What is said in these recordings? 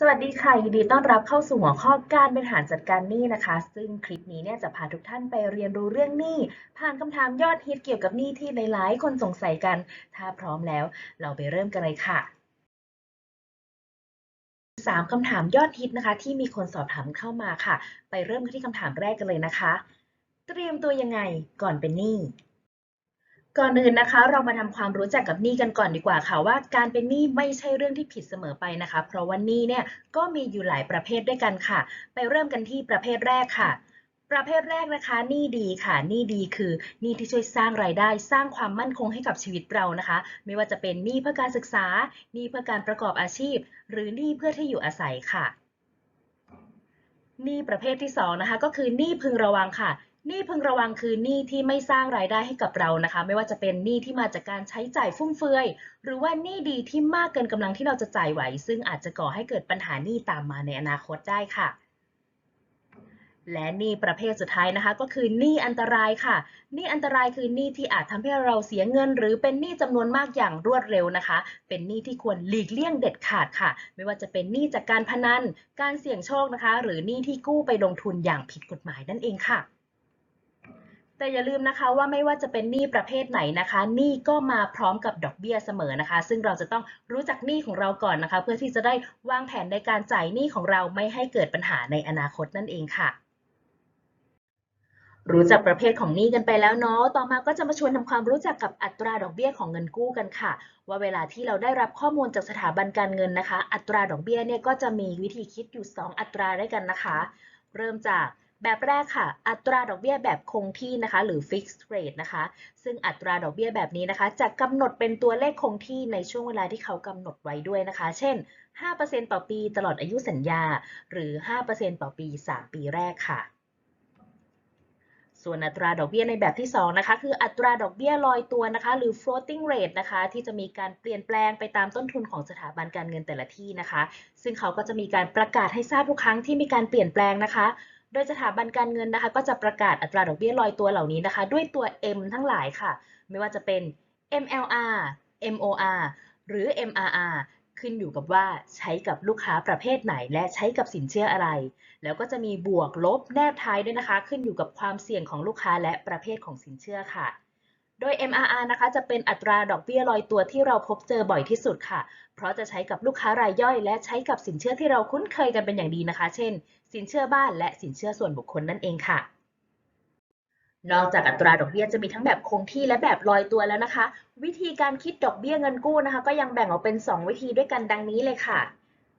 สวัสดีค่ะ ยินดีต้อนรับเข้าสู่หัวข้อการบริหารจัดการหนี้นะคะ ซึ่งคลิปนี้เนี่ยจะพาทุกท่านไปเรียนรู้เรื่องหนี้ผ่านคำถามยอดฮิตเกี่ยวกับหนี้ที่หลายๆ คนสงสัยกัน ถ้าพร้อมแล้ว เราไปเริ่มกันเลยค่ะสามคำถามยอดฮิตนะคะ ที่มีคนสอบถามเข้ามาค่ะ ไปเริ่มกันที่คำถามแรกกันเลยนะคะ เตรียมตัวยังไงก่อนเป็นหนี้ ก่อนอื่นนะคะ เรามาทำความรู้จักกับหนี้กันก่อนดีกว่าค่ะว่าการเป็นหนี้ไม่ใช่เรื่องที่ผิดเสมอไปนะคะ เพราะว่าหนี้เนี่ยก็มีอยู่หลายประเภทด้วยกันค่ะ ไปเริ่มกันที่ประเภทแรกค่ะ ประเภทแรกนะคะหนี้ดีค่ะหนี้ดีคือหนี้ที่ช่วยสร้างรายได้ สร้างความมั่นคงให้กับชีวิตเรานะคะ ไม่ว่าจะเป็นหนี้เพื่อการศึกษาหนี้เพื่อการประกอบอาชีพ หรือหนี้เพื่อที่อยู่อาศัยค่ะหนี้ประเภทที่สองนะคะก็คือหนี้พึงระวังค่ะ หนี้พึงระวังคือหนี้ที่ไม่สร้างรายได้ให้กับเรานะคะ ไม่ว่าจะเป็นหนี้ที่มาจากการใช้จ่ายฟุ่มเฟือย หรือว่าหนี้ดีที่มากเกินกำลังที่เราจะจ่ายไหว ซึ่งอาจจะก่อให้เกิดปัญหาหนี้ตามมาในอนาคตได้ค่ะ และหนี้ประเภทสุดท้ายนะคะ ก็คือหนี้อันตรายค่ะหนี้อันตรายคือหนี้ที่อาจทำให้เราเสียเงิน หรือเป็นหนี้จำนวนมากอย่างรวดเร็วนะคะ เป็นหนี้ที่ควรหลีกเลี่ยงเด็ดขาดค่ะ ไม่ว่าจะเป็นหนี้จากการพนัน การเสี่ยงโชคนะคะ หรือหนี้ที่กู้ไปลงทุนอย่างผิดกฎหมายนั่นเองค่ะ แต่อย่าลืมนะคะว่าไม่ว่าจะเป็นหนี้ประเภทไหนนะคะหนี้ก็มาพร้อมกับดอกเบี้ยเสมอนะคะ ซึ่งเราจะต้องรู้จักหนี้ของเราก่อนนะคะ เพื่อที่จะได้วางแผนในการจ่ายหนี้ของเราไม่ให้เกิดปัญหาในอนาคตนั่นเองค่ะรู้จักประเภทของหนี้กันไปแล้วเนาะ ต่อมาก็จะมาชวนทำความรู้จักกับอัตราดอกเบี้ยของเงินกู้กันค่ะ ว่าเวลาที่เราได้รับข้อมูลจากสถาบันการเงินนะคะ อัตราดอกเบี้ยเนี่ยก็จะมีวิธีคิดอยู่ 2 อัตราด้วยกันนะคะ เริ่มจาก แบบแรกค่ะ อัตราดอกเบี้ยแบบคงที่นะคะ หรือ fixed rate นะคะ ซึ่งอัตราดอกเบี้ยแบบนี้นะคะ จะกำหนดเป็นตัวเลขคงที่ในช่วงเวลาที่เขากำหนดไว้ด้วยนะคะ เช่น 5%ต่อปีตลอดอายุสัญญา หรือ 5%ต่อปี 3 ปีแรกค่ะ ส่วนอัตราดอกเบี้ยในแบบที่ 2 นะคะ คืออัตราดอกเบี้ยลอยตัวนะคะ หรือ floating rate นะคะ ที่จะมีการเปลี่ยนแปลงไปตามต้นทุนของสถาบันการเงินแต่ละที่นะคะ ซึ่งเขาก็จะมีการประกาศให้ทราบทุกครั้งที่มีการเปลี่ยนแปลงนะคะ โดยสถาบันการเงินนะคะ ก็จะประกาศอัตราดอกเบี้ยลอยตัวเหล่านี้นะคะ ด้วยตัว M ทั้งหลายค่ะ ไม่ว่าจะเป็น MLR MOR หรือ MRR ขึ้นอยู่กับว่าใช้กับลูกค้าประเภทไหน และใช้กับสินเชื่ออะไร แล้วก็จะมีบวกลบแนบท้ายด้วยนะคะ ขึ้นอยู่กับความเสี่ยงของลูกค้าและประเภทของสินเชื่อค่ะ โดย MRR นะคะ จะเป็นอัตราดอกเบี้ยลอยตัวที่เราพบเจอบ่อยที่สุดค่ะ เพราะจะใช้กับลูกค้ารายย่อย และใช้กับสินเชื่อที่เราคุ้นเคยกันเป็นอย่างดีนะคะ เช่น สินเชื่อบ้านและสินเชื่อส่วนบุคคลนั่นเองค่ะ นอกจากอัตราดอกเบี้ยจะมีทั้งแบบคงที่และแบบลอยตัวแล้วนะคะ วิธีการคิดดอกเบี้ยเงินกู้นะคะ ก็ยังแบ่งออกเป็น 2 วิธีด้วยกันดังนี้เลยค่ะ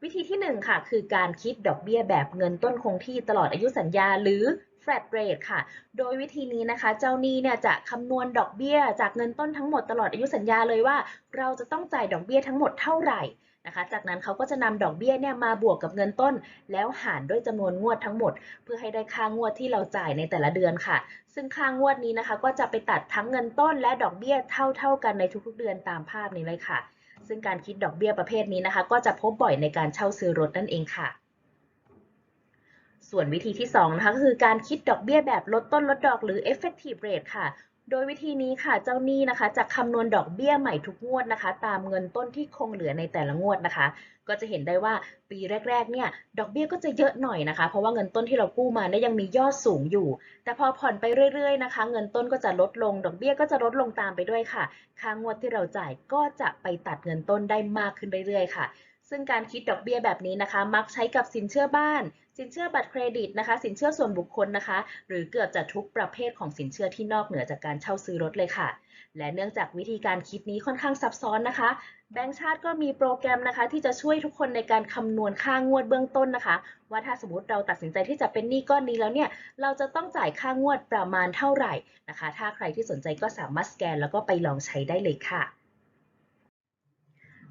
วิธีที่ 1 ค่ะ คือการคิดดอกเบี้ยแบบเงินต้นคงที่ตลอดอายุสัญญาหรือ flat rate ค่ะ โดยวิธีนี้นะคะ เจ้าหนี้เนี่ยจะคำนวณดอกเบี้ย จากเงินต้นทั้งหมดตลอดอายุสัญญาเลยว่า เราจะต้องจ่ายดอกเบี้ยทั้งหมดเท่าไหร่ นะคะ จากนั้นเขาก็จะนำดอกเบี้ยเนี่ยมาบวกกับเงินต้น แล้วหารด้วยจำนวนงวดทั้งหมด เพื่อให้ได้ค่างวดที่เราจ่ายในแต่ละเดือนค่ะ ซึ่งค่างวดนี้นะคะ ก็จะไปตัดทั้งเงินต้นและดอกเบี้ยเท่า ๆกันในทุกๆเดือนตามภาพนี้เลยค่ะ ซึ่งการคิดดอกเบี้ยประเภทนี้นะคะ ก็จะพบบ่อยในการเช่าซื้อรถนั่นเองค่ะส่วนวิธีที่2นะคะก็คือการคิดดอกเบี้ยแบบลดต้นลดดอกหรือ effective rate ค่ะ โดยวิธีนี้ค่ะเจ้าหนี้นะคะจะคำนวณดอกเบี้ยใหม่ทุกงวดนะคะ ตามเงินต้นที่คงเหลือในแต่ละงวดนะคะ ก็จะเห็นได้ว่าปีแรก ๆ เนี่ยดอกเบี้ยก็จะเยอะหน่อยนะคะ เพราะว่าเงินต้นที่เรากู้มาเนี่ยยังมียอดสูงอยู่ แต่พอผ่อนไปเรื่อย ๆ นะคะ เงินต้นก็จะลดลง ดอกเบี้ยก็จะลดลงตามไปด้วยค่ะค่างวดที่เราจ่ายก็จะไปตัดเงินต้นได้มากขึ้นเรื่อยๆ ค่ะ ซึ่งการคิดดอกเบี้ยแบบนี้นะคะ มักใช้กับสินเชื่อบ้าน สินเชื่อบัตรเครดิตนะคะ สินเชื่อส่วนบุคคลนะคะ หรือเกือบจะทุกประเภทของสินเชื่อที่นอกเหนือจากการเช่าซื้อรถเลยค่ะ และเนื่องจากวิธีการคิดนี้ค่อนข้างซับซ้อนนะคะ แบงก์ชาติก็มีโปรแกรมนะคะ ที่จะช่วยทุกคนในการคำนวณค่างวดเบื้องต้นนะคะ ว่าถ้าสมมติเราตัดสินใจที่จะเป็นหนี้ก้อนนี้แล้วเนี่ยเราจะต้องจ่ายค่างวดประมาณเท่าไหร่นะคะ ถ้าใครที่สนใจก็สามารถสแกนแล้วก็ไปลองใช้ได้เลยค่ะ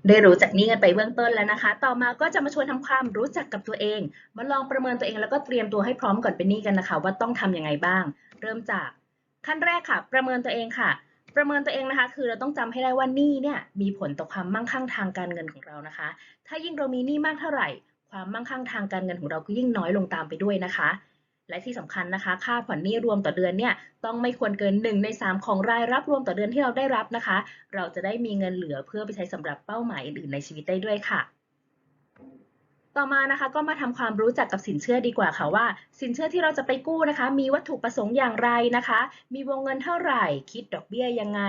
ได้รู้จักหนี้กันไปเบื้องต้นแล้วนะคะ ต่อมาก็จะมาชวนทำความรู้จักกับตัวเอง มาลองประเมินตัวเองแล้วก็เตรียมตัวให้พร้อมก่อนเป็นหนี้กันนะคะ ว่าต้องทำยังไงบ้าง เริ่มจากขั้นแรกค่ะ ประเมินตัวเองค่ะ ประเมินตัวเองนะคะ คือเราต้องจำให้ได้ว่าหนี้เนี่ยมีผลต่อความมั่งคั่งทางการเงินของเรานะคะ ถ้ายิ่งเรามีหนี้มากเท่าไหร่ ความมั่งคั่งทางการเงินของเราก็ยิ่งน้อยลงตามไปด้วยนะคะ และที่สำคัญนะคะ ค่าผ่อนหนี้รวมต่อเดือนเนี่ยต้องไม่ควรเกิน 1 ใน 3 ของรายรับรวมต่อเดือนที่เราได้รับนะคะ เราจะได้มีเงินเหลือเพื่อไปใช้สำหรับเป้าหมายอื่นๆในชีวิตได้ด้วยค่ะ ต่อมานะคะก็มาทำความรู้จักกับสินเชื่อดีกว่าค่ะว่า สินเชื่อที่เราจะไปกู้นะคะ มีวัตถุประสงค์อย่างไรนะคะ มีวงเงินเท่าไหร่ คิดดอกเบี้ยยังไง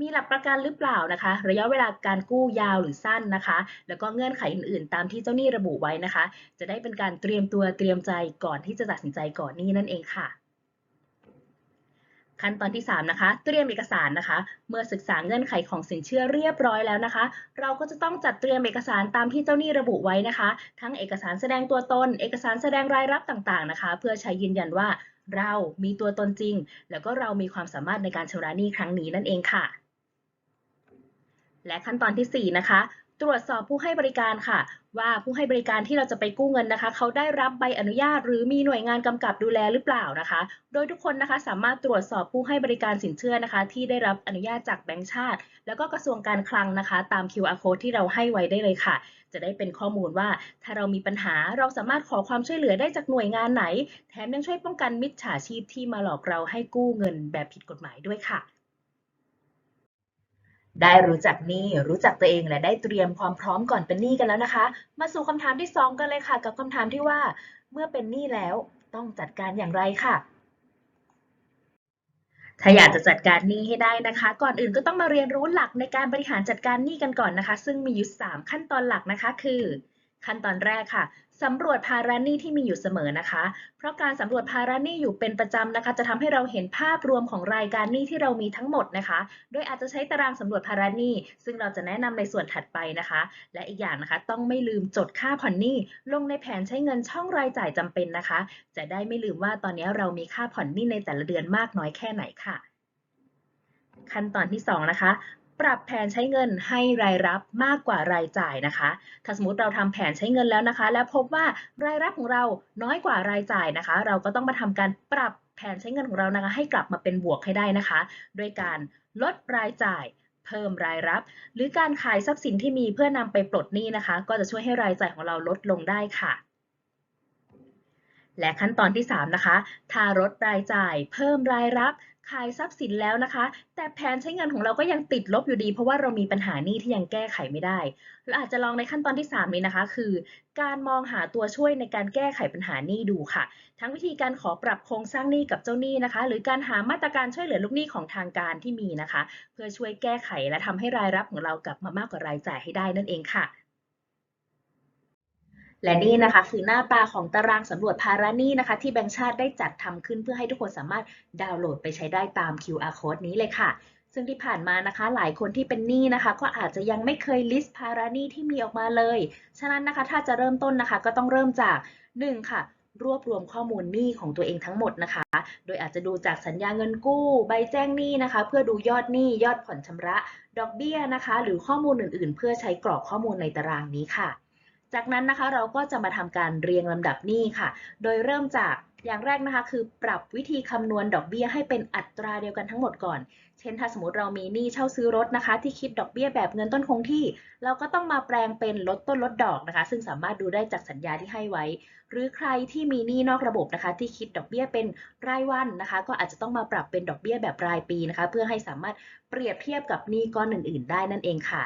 มีหลักประกันหรือเปล่านะคะ ระยะเวลาการกู้ยาวหรือสั้นนะคะ แล้วก็เงื่อนไขอื่นๆ ตามที่เจ้าหนี้ระบุไว้นะคะ จะได้เป็นการเตรียมตัวเตรียมใจก่อนที่จะตัดสินใจก่อนหนี้นั่นเองค่ะ ขั้นตอนที่ 3 นะคะ เตรียมเอกสารนะคะ เมื่อศึกษาเงื่อนไขของสินเชื่อเรียบร้อยแล้วนะคะ เราก็จะต้องจัดเตรียมเอกสารตามที่เจ้าหนี้ระบุไว้นะคะ ทั้งเอกสารแสดงตัวตน เอกสารแสดงรายรับต่างๆนะคะ เพื่อใช้ยืนยันว่าเรามีตัวตนจริง แล้วก็เรามีความสามารถในการชำระหนี้ครั้งนี้นั่นเองค่ะ และขั้นตอนทีสี่4 นะคะ ตรวจสอบผู้ให้บริการค่ะ ว่าผู้ให้บริการที่เราจะไปกู้เงินนะคะ เขาได้รับใบอนุญาต หรือมีหน่วยงานกำกับดูแลหรือเปล่านะคะ โดยทุกคนนะคะสามารถตรวจสอบผู้ให้บริการสินเชื่อนะคะ ที่ได้รับอนุญาตจากแบงก์ชาติ แล้วก็กระทรวงการคลังนะคะ ตาม QR code ที่เราให้ไว้ได้เลยค่ะ จะได้เป็นข้อมูลว่า ถ้าเรามีปัญหาเราสามารถขอความช่วยเหลือได้จากหน่วยงานไหน แถมยังช่วยป้องกันมิจฉาชีพที่มาหลอกเราให้กู้เงินแบบผิดกฎหมายด้วยค่ะ ได้รู้จักหนี้รู้จักตัวเองและได้เตรียมความพร้อมก่อนเป็นหนี้กันแล้วนะคะ มาสู่คำถามที่ 2 กันเลยค่ะ กับคำถามที่ว่า เมื่อเป็นหนี้แล้วต้องจัดการอย่างไรค่ะถ้าอยากจะจัดการหนี้ให้ได้นะคะ ก่อนอื่นก็ต้องมาเรียนรู้หลักในการบริหารจัดการหนี้กันก่อนนะคะ ซึ่งมีอยู่ 3 ขั้นตอนหลักนะคะ คือ ขั้นตอนแรกค่ะ สำรวจภาระหนี้ที่มีอยู่เสมอนะคะ เพราะการสำรวจภาระหนี้อยู่เป็นประจำนะคะ จะทำให้เราเห็นภาพรวมของรายการหนี้ที่เรามีทั้งหมดนะคะ โดยอาจจะใช้ตารางสำรวจภาระหนี้ ซึ่งเราจะแนะนำในส่วนถัดไปนะคะ และอีกอย่างนะคะ ต้องไม่ลืมจดค่าผ่อนหนี้ ลงในแผนใช้เงินช่องรายจ่ายจำเป็นนะคะ จะได้ไม่ลืมว่าตอนนี้เรามีค่าผ่อนหนี้ในแต่ละเดือนมากน้อยแค่ไหนค่ะ ขั้นตอนที่2นะคะ ปรับแผนใช้เงินให้รายรับมากกว่ารายจ่ายนะคะ ถ้าสมมติเราทำแผนใช้เงินแล้วนะคะ แล้วพบว่ารายรับของเราน้อยกว่ารายจ่ายนะคะ เราก็ต้องมาทำการปรับแผนใช้เงินของเรานะคะ ให้กลับมาเป็นบวกให้ได้นะคะโดยการลดรายจ่ายเพิ่มรายรับ หรือการขายทรัพย์สินที่มีเพื่อนำไปปลดหนี้นะคะ ก็จะช่วยให้รายจ่ายของเราลดลงได้ค่ะ และขั้นตอนที่ 3 นะคะ ถ้าลดรายจ่าย เพิ่มรายรับ ขายทรัพย์สินแล้วนะคะ แต่แผนใช้เงินของเราก็ยังติดลบอยู่ดี เพราะว่าเรามีปัญหาหนี้ที่ยังแก้ไขไม่ได้ เราอาจจะลองในขั้นตอนที่ 3 นี้นะคะ คือ การมองหาตัวช่วยในการแก้ไขปัญหาหนี้ดูค่ะ ทั้งวิธีการขอปรับโครงสร้างหนี้กับเจ้าหนี้นะคะ หรือการหามาตรการช่วยเหลือลูกหนี้ของทางการที่มีนะคะ เพื่อช่วยแก้ไขและทำให้รายรับของเรากลับมามากกว่ารายจ่ายให้ได้นั่นเองค่ะ และนี่นะคะคือหน้าตาของตารางสำรวจภาระหนี้นะคะ ที่แบงก์ชาติได้จัดทำขึ้นเพื่อให้ทุกคนสามารถดาวน์โหลดไปใช้ได้ตาม QR code นี้เลยค่ะซึ่งที่ผ่านมานะคะ หลายคนที่เป็นหนี้นะคะ ก็อาจจะยังไม่เคยลิสต์ภาระหนี้ที่มีออกมาเลย ฉะนั้นนะคะ ถ้าจะเริ่มต้นนะคะ ก็ต้องเริ่มจาก 1 ค่ะ รวบรวมข้อมูลหนี้ของตัวเองทั้งหมดนะคะ โดยอาจจะดูจากสัญญาเงินกู้ ใบแจ้งหนี้นะคะ เพื่อดูยอดหนี้ยอดผ่อนชำระ ดอกเบี้ยนะคะ หรือข้อมูลอื่น ๆ เพื่อใช้กรอกข้อมูลในตารางนี้ค่ะ จากนั้นนะคะเราก็จะมาทำการเรียงลำดับหนี้ค่ะ โดยเริ่มจากอย่างแรกนะคะ คือปรับวิธีคำนวณดอกเบี้ยให้เป็นอัตราเดียวกันทั้งหมดก่อน เช่นถ้าสมมติเรามีหนี้เช่าซื้อรถนะคะ ที่คิดดอกเบี้ยแบบเงินต้นคงที่ เราก็ต้องมาแปลงเป็นลดต้นลดดอกนะคะ ซึ่งสามารถดูได้จากสัญญาที่ให้ไว้ หรือใครที่มีหนี้นอกระบบนะคะ ที่คิดดอกเบี้ยเป็นรายวันนะคะ ก็อาจจะต้องมาปรับเป็นดอกเบี้ยแบบรายปีนะคะ เพื่อให้สามารถเปรียบเทียบกับหนี้ก้อนอื่น ๆ ได้นั่นเองค่ะ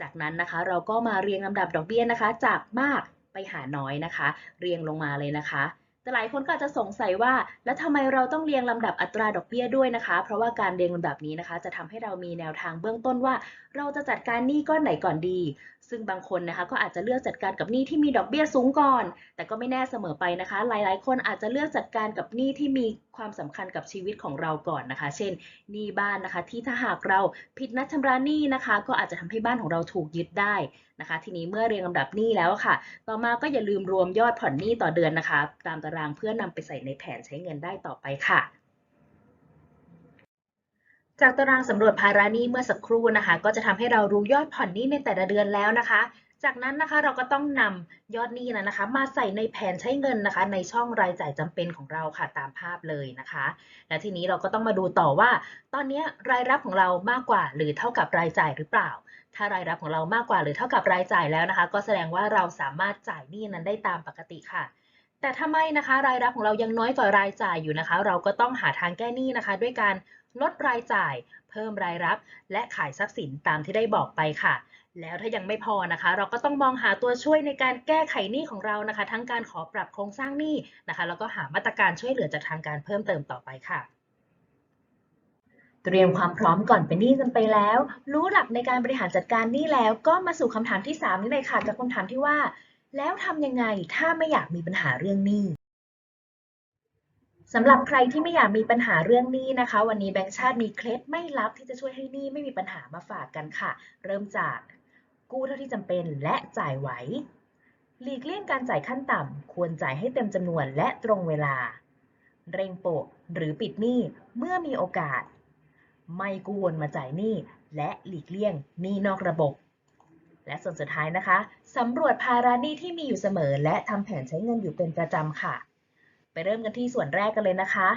จากนั้นนะคะเราก็มาเรียงลำดับดอกเบี้ยนะคะ จากมากไปหาน้อยนะคะ เรียงลงมาเลยนะคะ แต่หลายคนก็อาจจะสงสัยว่า แล้วทำไมเราต้องเรียงลำดับอัตราดอกเบี้ยด้วยนะคะ เพราะว่าการเรียงลำดับนี้นะคะ จะทำให้เรามีแนวทางเบื้องต้นว่า เราจะจัดการหนี้ก้อนไหนก่อนดี ซึ่งบางคนนะคะก็อาจจะเลือกจัดการกับหนี้ที่มีดอกเบี้ยสูงก่อน แต่ก็ไม่แน่เสมอไปนะคะ หลายๆ คนอาจจะเลือกจัดการกับหนี้ที่มีความสำคัญกับชีวิตของเราก่อนนะคะ เช่นหนี้บ้านนะคะ ที่ถ้าหากเราผิดนัดชำระหนี้นะคะ ก็อาจจะทำให้บ้านของเราถูกยึดได้นะคะ ทีนี้เมื่อเรียงลำดับหนี้แล้วค่ะ ต่อมาก็อย่าลืมรวมยอดผ่อนหนี้ต่อเดือนนะคะ ตามตารางเพื่อนำไปใส่ในแผนใช้เงินได้ต่อไปค่ะ จากตารางสำรวจภาระหนี้เมื่อสักครู่นะคะ ก็จะทำให้เรารู้ยอดผ่อนหนี้ในแต่ละเดือนแล้วนะคะ จากนั้นนะคะเราก็ต้องนำยอดหนี้นั้นนะคะ มาใส่ในแผนใช้เงินนะคะ ในช่องรายจ่ายจำเป็นของเราค่ะตามภาพเลยนะคะ และทีนี้เราก็ต้องมาดูต่อว่า ตอนนี้รายรับของเรามากกว่าหรือเท่ากับรายจ่ายหรือเปล่า ถ้ารายรับของเรามากกว่าหรือเท่ากับรายจ่ายแล้วนะคะ ก็แสดงว่าเราสามารถจ่ายหนี้นั้นได้ตามปกติค่ะ แต่ถ้าไม่นะคะ รายรับของเรายังน้อยกว่ารายจ่ายอยู่นะคะ เราก็ต้องหาทางแก้หนี้นะคะ ด้วยการลดรายจ่าย เพิ่มรายรับ และขายทรัพย์สินตามที่ได้บอกไปค่ะ แล้วถ้ายังไม่พอนะคะ เราก็ต้องมองหาตัวช่วยในการแก้ไขหนี้ของเรานะคะ ทั้งการขอปรับโครงสร้างหนี้นะคะ แล้วก็หามาตรการช่วยเหลือจากทางการเพิ่มเติมต่อไปค่ะเตรียมความพร้อมก่อนเป็นหนี้กันไปแล้ว รู้หลักในการบริหารจัดการหนี้แล้ว ก็มาสู่คำถามที่3นี้เลยค่ะกับคำถามที่ว่า แล้วทำยังไงถ้าไม่อยากมีปัญหาเรื่องหนี้สำหรับใครที่ไม่อยากมีปัญหาเรื่องหนี้นะคะ วันนี้แบงก์ชาติมีเคล็ดไม่ลับที่จะช่วยให้หนี้ไม่มีปัญหามาฝากกันค่ะ เริ่มจากกู้เท่าที่จำเป็นและจ่ายไหวหลีกเลี่ยงการจ่ายขั้นต่ำ ควรจ่ายให้เต็มจำนวนและตรงเวลา เร่งโปะหรือปิดหนี้เมื่อมีโอกาส ไม่กู้วนมาจ่ายหนี้และหลีกเลี่ยงหนี้นอกระบบ และส่วนสุดท้ายนะคะสำรวจภาระหนี้ที่มีอยู่เสมอ และทำแผนใช้เงินอยู่เป็นประจำค่ะ ไปเริ่มกันที่ส่วนแรกกันเลยนะคะ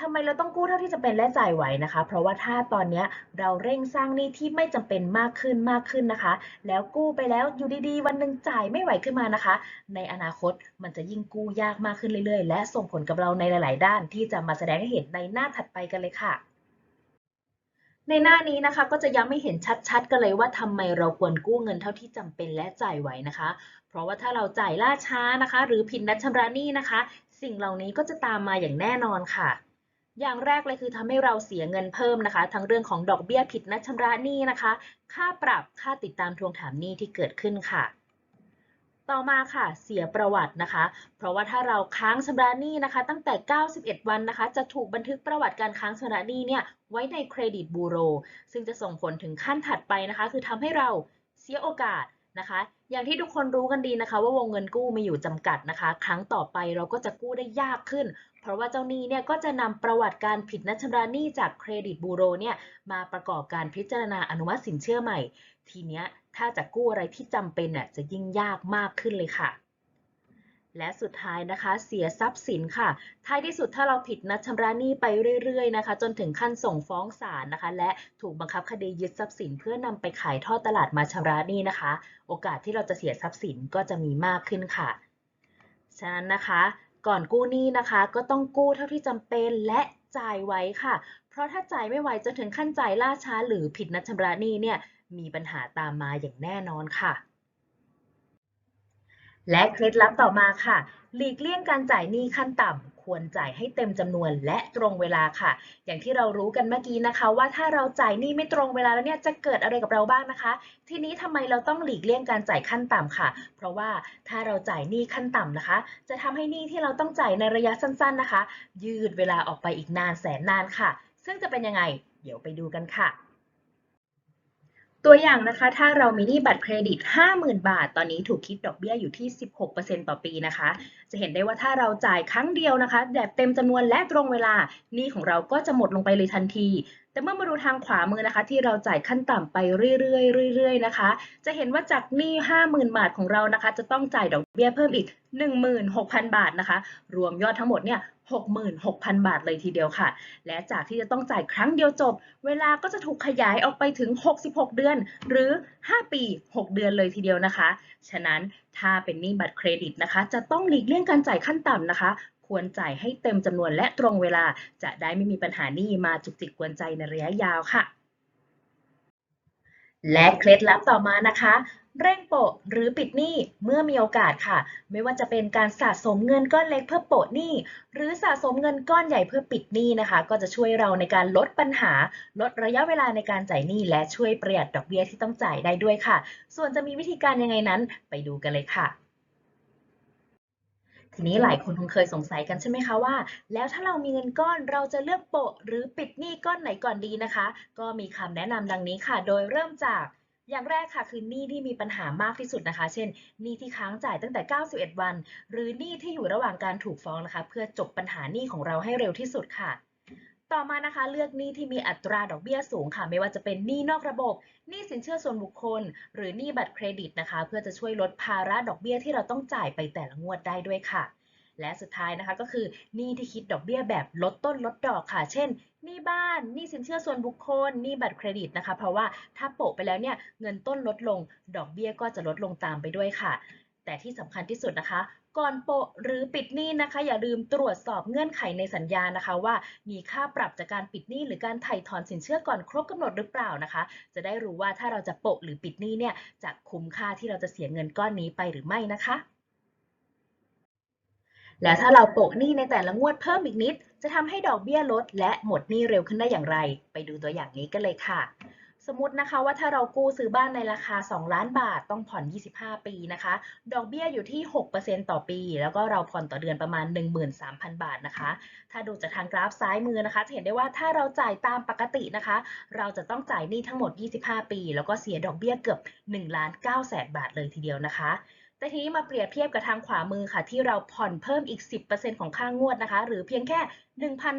ทำไมเราต้องกู้เท่าที่จะเป็นและจ่ายไหวนะคะ เพราะว่าถ้าตอนนี้เราเร่งสร้างหนี้ที่ไม่จำเป็นมากขึ้นมากขึ้นนะคะ แล้วกู้ไปแล้วอยู่ดีๆ วันหนึ่งจ่ายไม่ไหวขึ้นมานะคะ ในอนาคตมันจะยิ่งกู้ยากมากขึ้นเรื่อยๆ และส่งผลกับเราในหลาย ๆ ด้านที่จะมาแสดงให้เห็นในหน้าถัดไปกันเลยค่ะ ในหน้านี้นะคะก็จะย้ำให้เห็นชัดๆ กันเลยว่าทำไมเราควรกู้เงินเท่าที่จำเป็นและจ่ายไหวนะคะ เพราะว่าถ้าเราจ่ายล่าช้านะคะ หรือผิดนัดชำระหนี้นะคะ สิ่งเหล่านี้ก็จะตามมาอย่างแน่นอนค่ะ อย่างแรกเลยคือทำให้เราเสียเงินเพิ่มนะคะ ทั้งเรื่องของดอกเบี้ยผิดนัดชำระหนี้นะคะ ค่าปรับค่าติดตามทวงถามหนี้ที่เกิดขึ้นค่ะ ต่อมาค่ะเสียประวัตินะคะ เพราะว่าถ้าเราค้างชำระหนี้นะคะ ตั้งแต่ 91 วันนะคะ จะถูกบันทึกประวัติการค้างชำระหนี้เนี่ยไว้ในเครดิตบูโร ซึ่งจะส่งผลถึงขั้นถัดไปนะคะ คือทำให้เราเสียโอกาสนะคะ อย่างที่ทุกคนรู้กันดีนะคะ ว่าวงเงินกู้มีอยู่จำกัดนะคะ ครั้งต่อไปเราก็จะกู้ได้ยากขึ้น เพราะว่าเจ้าหนี้เนี่ยก็จะนำประวัติการผิดนัดชำระหนี้จากเครดิตบูโรเนี่ยมาประกอบการพิจารณาอนุมัติสินเชื่อใหม่ ทีเนี้ย ถ้าจะกู้อะไรที่จำเป็นน่ะจะยิ่งยากมากขึ้นเลยค่ะ และสุดท้ายนะคะ เสียทรัพย์สินค่ะ ท้ายที่สุดถ้าเราผิดนัดชำระหนี้ไปเรื่อยๆนะคะ จนถึงขั้นส่งฟ้องศาลนะคะ และถูกบังคับคดียึดทรัพย์สิน เพื่อนำไปขายทอดตลาดมาชำระหนี้นะคะ โอกาสที่เราจะเสียทรัพย์สินก็จะมีมากขึ้นค่ะ ฉะนั้นนะคะก่อนกู้หนี้นะคะ ก็ต้องกู้เท่าที่จำเป็นและจ่ายไว้ค่ะ เพราะถ้าจ่ายไม่ไหวจนถึงขั้นจ่ายล่าช้า หรือผิดนัดชำระหนี้เนี่ย มีปัญหาตามมาอย่างแน่นอนค่ะ และเคล็ดลับต่อมาค่ะ หลีกเลี่ยงการจ่ายหนี้ขั้นต่ำควรจ่ายให้เต็มจำนวนและตรงเวลาค่ะ อย่างที่เรารู้กันเมื่อกี้นะคะ ว่าถ้าเราจ่ายหนี้ไม่ตรงเวลาแล้วเนี่ยจะเกิดอะไรกับเราบ้างนะคะ ทีนี้ทำไมเราต้องหลีกเลี่ยงการจ่ายขั้นต่ำค่ะ เพราะว่าถ้าเราจ่ายหนี้ขั้นต่ำนะคะ จะทำให้หนี้ที่เราต้องจ่ายในระยะสั้นๆนะคะ ยืดเวลาออกไปอีกนานแสนนานค่ะ ซึ่งจะเป็นยังไง เดี๋ยวไปดูกันค่ะ ตัวอย่างนะคะ ถ้าเรามีหนี้บัตรเครดิต 50,000 บาท ตอนนี้ถูกคิดดอกเบี้ยอยู่ที่ 16%ต่อปีนะคะ จะเห็นได้ว่าถ้าเราจ่ายครั้งเดียวนะคะแบบเต็มจำนวนและตรงเวลาหนี้ของเราก็จะหมดลงไปเลยทันที แต่เมื่อมาดูทางขวามือนะคะ ที่เราจ่ายขั้นต่ำไปเรื่อยๆเรื่อยๆนะคะ จะเห็นว่าจากหนี้ 50,000 บาทของเรานะคะ จะต้องจ่ายดอกเบี้ยเพิ่มอีก 16,000 บาทนะคะ รวมยอดทั้งหมดเนี่ย 66,000 บาทเลยทีเดียวค่ะ และจากที่จะต้องจ่ายครั้งเดียวจบ เวลาก็จะถูกขยายออกไปถึง 66 เดือน หรือ 5 ปี 6 เดือนเลยทีเดียวนะคะ ฉะนั้นถ้าเป็นหนี้บัตรเครดิตนะคะ จะต้องหลีกเลี่ยงการจ่ายขั้นต่ำนะคะ ควรจ่ายให้เต็มจำนวนและตรงเวลา จะได้ไม่มีปัญหาหนี้มาจุกจิกกวนใจในระยะยาวค่ะ และเคล็ดลับต่อมานะคะเร่งโปะหรือปิดหนี้เมื่อมีโอกาสค่ะ ไม่ว่าจะเป็นการสะสมเงินก้อนเล็กเพื่อโปะหนี้หรือสะสมเงินก้อนใหญ่เพื่อปิดหนี้นะคะ ก็จะช่วยเราในการลดปัญหา ลดระยะเวลาในการจ่ายหนี้และช่วยประหยัดดอกเบี้ยที่ต้องจ่ายได้ด้วยค่ะ ส่วนจะมีวิธีการยังไงนั้นไปดูกันเลยค่ะ ทีนี้หลายคนคงเคยสงสัยกันใช่ไหมคะว่า แล้วถ้าเรามีเงินก้อนเราจะเลือกโปะหรือปิดหนี้ก้อนไหนก่อนดีนะคะ ก็มีคำแนะนำดังนี้ค่ะ โดยเริ่มจากอย่างแรกค่ะคือหนี้ที่มีปัญหามากที่สุดนะคะ เช่นหนี้ที่ค้างจ่ายตั้งแต่ 91 วัน หรือหนี้ที่อยู่ระหว่างการถูกฟ้องนะคะ เพื่อจบปัญหาหนี้ของเราให้เร็วที่สุดค่ะ ต่อมานะคะเลือกหนี้ที่มีอัตราดอกเบี้ยสูงค่ะ ไม่ว่าจะเป็นหนี้นอกระบบหนี้สินเชื่อส่วนบุคคล หรือหนี้บัตรเครดิตนะคะ เพื่อจะช่วยลดภาระดอกเบี้ยที่เราต้องจ่ายไปแต่ละงวดได้ด้วยค่ะ และสุดท้ายนะคะก็คือหนี้ที่คิดดอกเบี้ยแบบลดต้นลดดอกค่ะ เช่นหนี้บ้านหนี้สินเชื่อส่วนบุคคลหนี้บัตรเครดิตนะคะ เพราะว่าถ้าโปะไปแล้วเนี่ยเงินต้นลดลง ดอกเบี้ยก็จะลดลงตามไปด้วยค่ะ แต่ที่สำคัญที่สุดนะคะ ก่อนโปะหรือปิดหนี้นะคะ อย่าลืมตรวจสอบเงื่อนไขในสัญญานะคะ ว่ามีค่าปรับจากการปิดหนี้หรือการไถ่ถอนสินเชื่อก่อนครบกำหนดหรือเปล่านะคะ จะได้รู้ว่าถ้าเราจะโปะหรือปิดหนี้เนี่ยจะคุ้มค่าที่เราจะเสียเงินก้อนนี้ไปหรือไม่นะคะ แล้วถ้าเราโปะหนี้ในแต่ละงวดเพิ่มอีกนิด จะทำให้ดอกเบี้ยลด และหมดหนี้เร็วขึ้นได้อย่างไร ไปดูตัวอย่างนี้กันเลยค่ะ สมมตินะคะว่าถ้าเรากู้ซื้อบ้านในราคา 2 ล้านบาทต้องผ่อน 25 ปีนะคะ ดอกเบี้ยอยู่ที่ 6%ต่อปี แล้วก็เราผ่อนต่อเดือนประมาณ 13,000 บาทนะคะ ถ้าดูจากทางกราฟซ้ายมือนะคะจะเห็นได้ว่าถ้าเราจ่ายตามปกตินะคะ เราจะต้องจ่ายหนี้ทั้งหมด 25 ปี แล้วก็เสียดอกเบี้ยเกือบ1ล้าน9แสนบาทเลยทีเดียวนะคะ แต่ทีนี้มาเปรียบเทียบกับทางขวามือค่ะ ที่เราผ่อนเพิ่มอีก 10%ของค่างวดนะคะ หรือเพียงแค่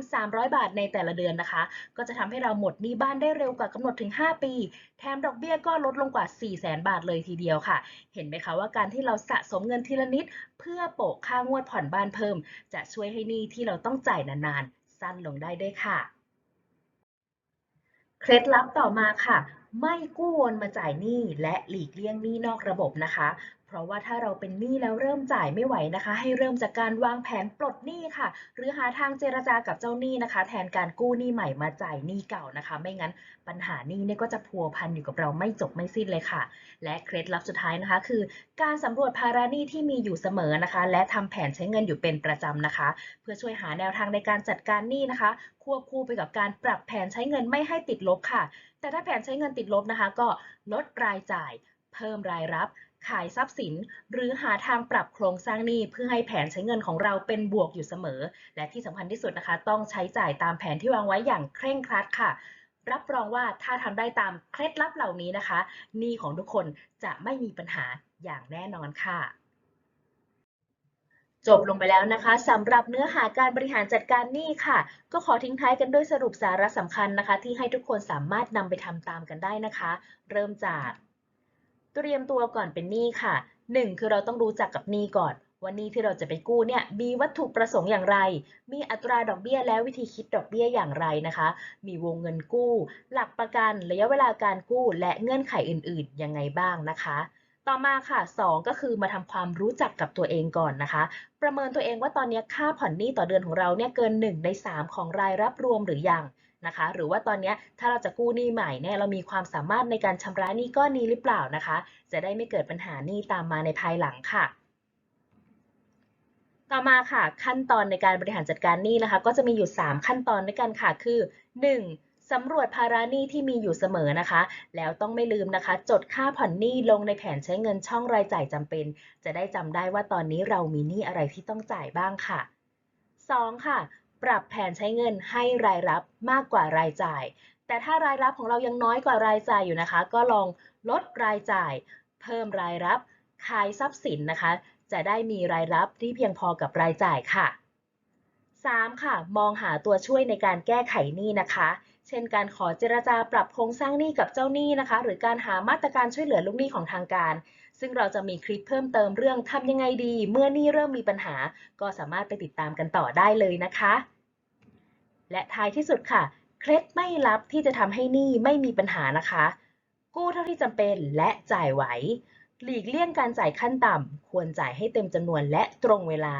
1,300 บาทในแต่ละเดือนนะคะ ก็จะทำให้เราหมดหนี้บ้านได้เร็วกว่ากำหนดถึง 5 ปี แถมดอกเบี้ยก็ลดลงกว่า 400,000 บาทเลยทีเดียวค่ะ เห็นไหมคะว่าการที่เราสะสมเงินทีละนิด เพื่อโปะค่างวดผ่อนบ้านเพิ่ม จะช่วยให้หนี้ที่เราต้องจ่ายนานๆ สั้นลงได้ด้วยค่ะ เคล็ดลับต่อมาค่ะไม่กู้วนมาจ่ายหนี้และหลีกเลี่ยงหนี้นอกระบบนะคะ เพราะว่าถ้าเราเป็นหนี้แล้วเริ่มจ่ายไม่ไหวนะคะ ให้เริ่มจากการวางแผนปลดหนี้ค่ะ หรือหาทางเจรจากับเจ้าหนี้นะคะ แทนการกู้หนี้ใหม่มาจ่ายหนี้เก่านะคะ ไม่งั้นปัญหาหนี้เนี่ยก็จะพัวพันอยู่กับเราไม่จบไม่สิ้นเลยค่ะ และเคล็ดลับสุดท้ายนะคะ คือ การสำรวจภาระหนี้ที่มีอยู่เสมอนะคะ และทำแผนใช้เงินอยู่เป็นประจำนะคะ เพื่อช่วยหาแนวทางในการจัดการหนี้นะคะ ควบคู่ไปกับการปรับแผนใช้เงินไม่ให้ติดลบค่ะ แต่ถ้าแผนใช้เงินติดลบนะคะ ก็ลดรายจ่าย เพิ่มรายรับ ขายทรัพย์สิน หรือหาทางปรับโครงสร้างหนี้เพื่อให้แผนใช้เงินของเราเป็นบวกอยู่เสมอ และที่สำคัญที่สุดนะคะ ต้องใช้จ่ายตามแผนที่วางไว้อย่างเคร่งครัดค่ะ รับรองว่าถ้าทำได้ตามเคล็ดลับเหล่านี้นะคะหนี้ของทุกคนจะไม่มีปัญหาอย่างแน่นอนค่ะจบลงไปแล้วนะคะสำหรับเนื้อหาการบริหารจัดการหนี้ค่ะ ก็ขอทิ้งท้ายกันด้วยสรุปสาระสำคัญนะคะ ที่ให้ทุกคนสามารถนำไปทำตามกันได้นะคะ เริ่มจาก เตรียมตัวก่อนเป็นหนี้ค่ะ 1. คือเราต้องรู้จักกับหนี้ก่อนว่านี้ที่เราจะไปกู้เนี่ยมีวัตถุประสงค์อย่างไร มีอัตราดอกเบี้ยและวิธีคิดดอกเบี้ยอย่างไรนะคะ มีวงเงินกู้ หลักประกัน ระยะเวลาการกู้ และเงื่อนไขอื่นๆ ยังไงบ้างนะคะ ต่อมาค่ะ 2 ก็คือมาทำความรู้จักกับตัวเองก่อนนะคะ ประเมินตัวเองว่าตอนนี้ค่าผ่อนหนี้ต่อเดือนของเราเนี่ยเกิน 1 ใน 3 ของรายรับรวมหรือยัง นะคะ หรือว่าตอนนี้ถ้าเราจะกู้หนี้ใหม่เนี่ยเรามีความสามารถในการชำระหนี้ก้อนนี้หรือเปล่านะคะ จะได้ไม่เกิดปัญหาหนี้ตามมาในภายหลังค่ะต่อมาค่ะ ขั้นตอนในการบริหารจัดการหนี้นะคะ ก็จะมีอยู่ 3 ขั้นตอนด้วยกันค่ะ คือ 1. สำรวจภาระหนี้ที่มีอยู่เสมอนะคะ แล้วต้องไม่ลืมนะคะ จดค่าผ่อนหนี้ลงในแผนใช้เงินช่องรายจ่ายจำเป็น จะได้จำได้ว่าตอนนี้เรามีหนี้อะไรที่ต้องจ่ายบ้างค่ะ 2. ค่ะ ปรับแผนใช้เงินให้รายรับมากกว่ารายจ่าย แต่ถ้ารายรับของเรายังน้อยกว่ารายจ่ายอยู่นะคะ ก็ลองลดรายจ่าย เพิ่มรายรับ ขายทรัพย์สินนะคะ จะได้มีรายรับที่เพียงพอกับรายจ่ายค่ะ 3. ค่ะ มองหาตัวช่วยในการแก้ไขหนี้นะคะ เช่นการขอเจรจาปรับโครงสร้างหนี้กับเจ้าหนี้นะคะ หรือการหามาตรการช่วยเหลือลูกหนี้ของทางการ ซึ่งเราจะมีคลิปเพิ่มเติมเรื่องทำยังไงดี เมื่อหนี้เริ่มมีปัญหา ก็สามารถไปติดตามกันต่อได้เลยนะคะ และท้ายที่สุดค่ะ เคล็ดไม่ลับที่จะทำให้หนี้ไม่มีปัญหานะคะ กู้เท่าที่จำเป็นและจ่ายไหว หลีกเลี่ยงการจ่ายขั้นต่ำควรจ่ายให้เต็มจำนวนและตรงเวลา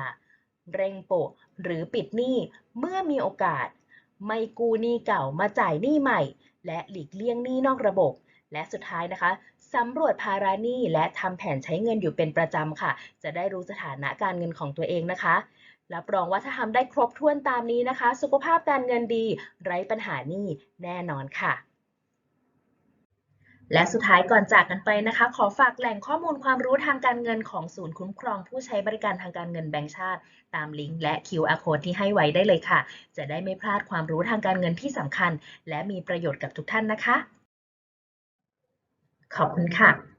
เร่งโปะหรือปิดหนี้เมื่อมีโอกาส ไม่กู้หนี้เก่ามาจ่ายหนี้ใหม่ และหลีกเลี่ยงหนี้นอกระบบและสุดท้ายนะคะ สำรวจภาระหนี้และทำแผนใช้เงินอยู่เป็นประจำค่ะ จะได้รู้สถานะการเงินของตัวเองนะคะรับรองว่าถ้าทำได้ครบถ้วนตามนี้นะคะ สุขภาพการเงินดี ไร้ปัญหาหนี้แน่นอนค่ะ และสุดท้ายก่อนจากกันไปนะคะ ขอฝากแหล่งข้อมูลความรู้ทางการเงินของศูนย์คุ้มครองผู้ใช้บริการทางการเงินแบงก์ชาติ ตามลิงก์และ QR code ที่ให้ไว้ได้เลยค่ะ จะได้ไม่พลาดความรู้ทางการเงินที่สำคัญ และมีประโยชน์กับทุกท่านนะคะ ขอบคุณค่ะ